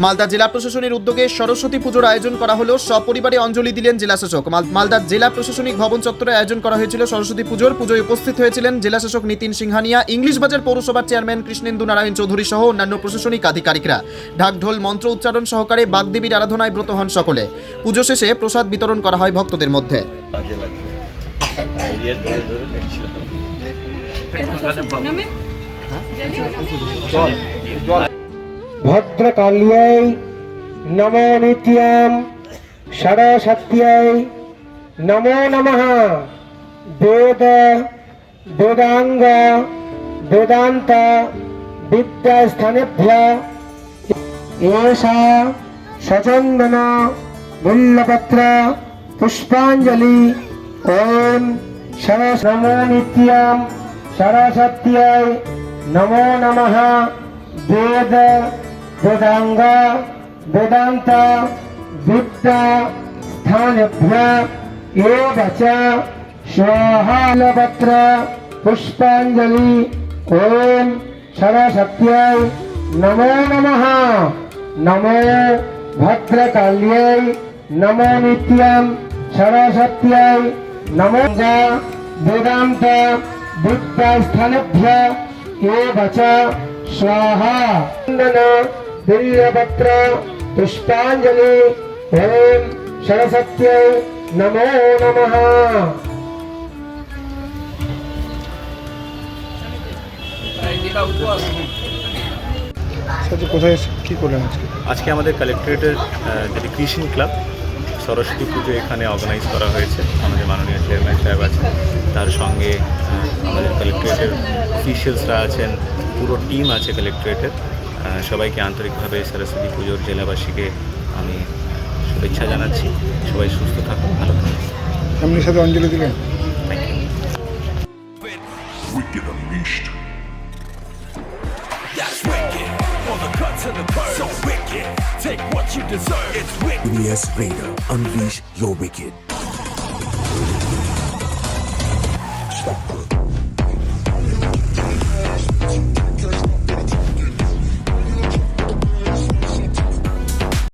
মালদা জেলা প্রশাসনের উদ্যোগে সরস্বতী পুজোর আয়োজন করা হলো সপরিবারে অঞ্জলি দিলেন জেলাশাসক। মাল- মালদা জেলা প্রশাসনিক ভবন চত্বরে আয়োজন করা হয়েছিল সরস্বতী পুজোর। পুজোয় উপস্থিত হয়েছিলেন জেলাশাসক নীতিন সিংহানিয়া ইংলিশ বাজার পৌরসভার চেয়ারম্যান কৃষ্ণেন্দু নারায়ণ চৌধুরী সহ অন্যান্য প্রশাসনিক আধিকারিকরা। ঢাকঢোল মন্ত্র উচ্চারণ সহকারে বাগদেবীর আরাধনায় ব্রত হন সকলে। পুজো শেষে প্রসাদ বিতরণ করা হয় ভক্তদের মধ্যে। ভদ্রকাল্যাই নমো নিত্যাম সরস্বত্যাই নমো নমঃ। বেদ, বেদাঙ্গ, বেদান্ত, বিদ্যাস্থানেভ্য। এষা সচন্দন বিল্লপত্র পুষ্পাঞ্জলি। ওম সরস নমো নিত্যাম সরস্বত্যাই নমো নমঃ। বেদ वेदांग वेदांत वित्त स्थानभ्य एव च श्वहालपत्र पुष्पाञ्जलि ॐ सरसत्यै नमो नमः नमो भद्रकाल्यै नमो नित्यं सरसत्यै नमो वेदान्त वित्तस्थानभ्य एव च स्वाहा బిల్వపత్ర పుష్పాంజలి ఓం సరసత్యై నమో నమ কোথায় কি করলেন আজকে আজকে আমাদের কালেক্টরেটের ডেডিকেশন ক্লাব সরস্বতী পুজো এখানে অর্গানাইজ করা হয়েছে। আমাদের মাননীয় চেয়ারম্যান সাহেব আছেন তার সঙ্গে আমাদের কালেক্টরেটের অফিসিয়ালসরা আছেন পুরো টিম আছে কালেক্টরেটের হ্যাঁ, সবাইকে আন্তরিকভাবে সরস্বতী পুজোর জেলাবাসীকে আমি শুভেচ্ছা জানাচ্ছি সবাই সুস্থ থাকুন ভালো থাকুন ফ্যামিলির সাথে অঞ্জলি দিলেন Take what you deserve. It's wicked. BS Raider. Unleash your wicked.